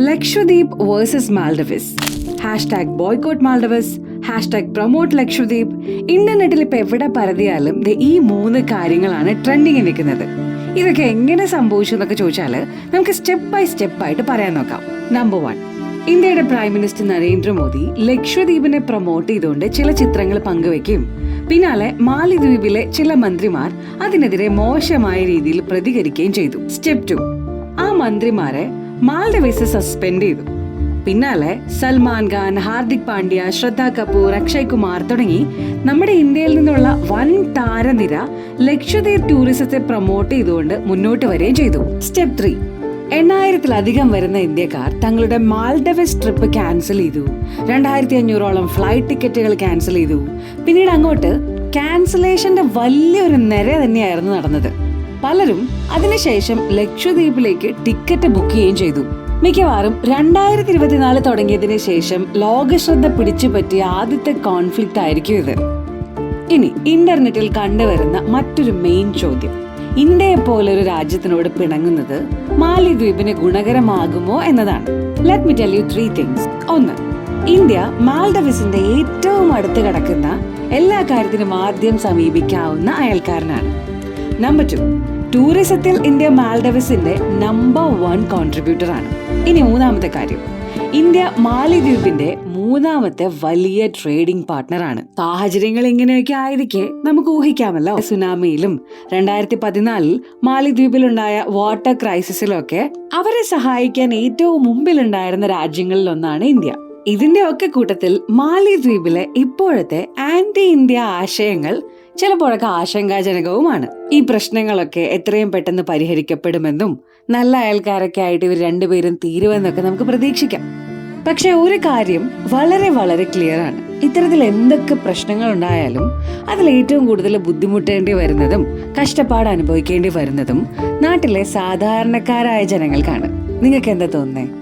Lakshadweep versus Maldives. Hashtag boycott Maldives. Hashtag promote Lakshadweep. ഇന്റർനെറ്റിൽ ഇപ്പൊ എവിടെ പരതിയാലും ഈ മൂന്ന് കാര്യങ്ങളാണ് ട്രെൻഡിങ്ങിൽ നിൽക്കുന്നത്. ഇതൊക്കെ എങ്ങനെ സംഭവിച്ചു എന്നൊക്കെ ചോദിച്ചാൽ നമുക്ക് സ്റ്റെപ്പ് ബൈ സ്റ്റെപ്പ് ആയിട്ട് പറയാൻ നോക്കാം. നമ്പർ വൺ ഇന്ത്യയുടെ പ്രൈം മിനിസ്റ്റർ നരേന്ദ്രമോദി ലക്ഷദ്വീപിനെ പ്രൊമോട്ട് ചെയ്തുകൊണ്ട് ചില ചിത്രങ്ങൾ പങ്കുവെക്കുകയും പിന്നാലെ മാലിദ്വീപിലെ ചില മന്ത്രിമാർ അതിനെതിരെ മോശമായ രീതിയിൽ പ്രതികരിക്കുകയും ചെയ്തു. സ്റ്റെപ്പ് ടു ആ മന്ത്രിമാരെ മാൽഡീവ്സ് സസ്പെൻഡ് ചെയ്തു. പിന്നാലെ സൽമാൻ ഖാൻ ഹാർദിക് പാണ്ഡ്യ ശ്രദ്ധ കപൂർ അക്ഷയ് കുമാർ തുടങ്ങി നമ്മുടെ ഇന്ത്യയിൽ നിന്നുള്ള വൻ താരനിര ലക്ഷദ്വീപ് ടൂറിസത്തെ പ്രൊമോട്ട് ചെയ്തുകൊണ്ട് മുന്നോട്ട് വരികയും ചെയ്തു. സ്റ്റെപ്പ് ത്രീ എണ്ണായിരത്തിലധികം വരുന്ന ഇന്ത്യക്കാർ തങ്ങളുടെ മാൾഡവസ് ട്രിപ്പ് ക്യാൻസൽ ചെയ്തു. രണ്ടായിരത്തി അഞ്ഞൂറോളം ഫ്ലൈറ്റ് ടിക്കറ്റുകൾ ക്യാൻസൽ ചെയ്തു. പിന്നീട് അങ്ങോട്ട് ക്യാൻസലേഷന്റെ വലിയൊരു നിര തന്നെയായിരുന്നു നടന്നത്. പലരും അതിനുശേഷം ലക്ഷദ്വീപിലേക്ക് ടിക്കറ്റ് ബുക്ക് ചെയ്യുകയും ചെയ്തു. മിക്കവാറും രണ്ടായിരത്തി ഇരുപത്തിനാല് തുടങ്ങിയതിനു ശേഷം ലോകശ്രദ്ധ പിടിച്ചു പറ്റിയ ആദ്യത്തെ കോൺഫ്ലിക്റ്റ് ആയിരിക്കും ഇത്. ഇനി ഇന്റർനെറ്റിൽ കണ്ടുവരുന്ന മറ്റൊരു മെയിൻ ചോദ്യം. ഇന്ത്യയെ പോലൊരു രാജ്യത്തിനോട് പിണങ്ങുന്നത് മാലിദ്വീപിന് ഗുണകരമാകുമോ എന്നതാണ്. Let me tell you three things ഒന്ന് ഇന്ത്യ മാൽഡവിസിന്റെ ഏറ്റവും അടുത്ത് കിടക്കുന്ന എല്ലാ കാര്യത്തിനും ആദ്യം സമീപിക്കാവുന്ന അയൽക്കാരനാണ്. നമ്പർ ടു ടൂറിസത്തിൽ ഇന്ത്യ മാൽഡവസിന്റെ നമ്പർ വൺ കോൺട്രിബ്യൂട്ടർ ആണ്. ഇനി മൂന്നാമത്തെ കാര്യം. ഇന്ത്യ മാലിദ്വീപിന്റെ മൂന്നാമത്തെ വലിയ ട്രേഡിംഗ് പാർട്ട്ണറാണ് സാഹചര്യങ്ങൾ ഇങ്ങനെയൊക്കെ ആയിരിക്കെ നമുക്ക് ഊഹിക്കാമല്ലോ. സുനാമിയിലും രണ്ടായിരത്തി പതിനാലിൽ മാലിദ്വീപിലുണ്ടായ വാട്ടർ ക്രൈസിസിലൊക്കെ അവരെ സഹായിക്കാൻ ഏറ്റവും മുമ്പിലുണ്ടായിരുന്ന രാജ്യങ്ങളിൽ ഒന്നാണ് ഇന്ത്യ. ഇതിന്റെ ഒക്കെ കൂട്ടത്തിൽ മാലിദ്വീപിലെ ഇപ്പോഴത്തെ ആന്റി ഇന്ത്യ ആശയങ്ങൾ ചിലപ്പോഴൊക്കെ ആശങ്കാജനകവുമാണ്. ഈ പ്രശ്നങ്ങളൊക്കെ എത്രയും പെട്ടെന്ന് പരിഹരിക്കപ്പെടുമെന്നും നല്ല അയൽക്കാരൊക്കെ ആയിട്ട് ഇവർ രണ്ടുപേരും തീരുമെന്നൊക്കെ നമുക്ക് പ്രതീക്ഷിക്കാം. പക്ഷെ ഒരു കാര്യം വളരെ വളരെ ക്ലിയർ ആണ് ഇത്തരത്തിൽ എന്തൊക്കെ പ്രശ്നങ്ങൾ ഉണ്ടായാലും അതിൽ ഏറ്റവും കൂടുതൽ ബുദ്ധിമുട്ടേണ്ടി വരുന്നതും കഷ്ടപ്പാട് അനുഭവിക്കേണ്ടി വരുന്നതും നാട്ടിലെ സാധാരണക്കാരായ ജനങ്ങൾക്കാണ്. നിങ്ങൾക്ക് എന്താ തോന്നുന്നേ?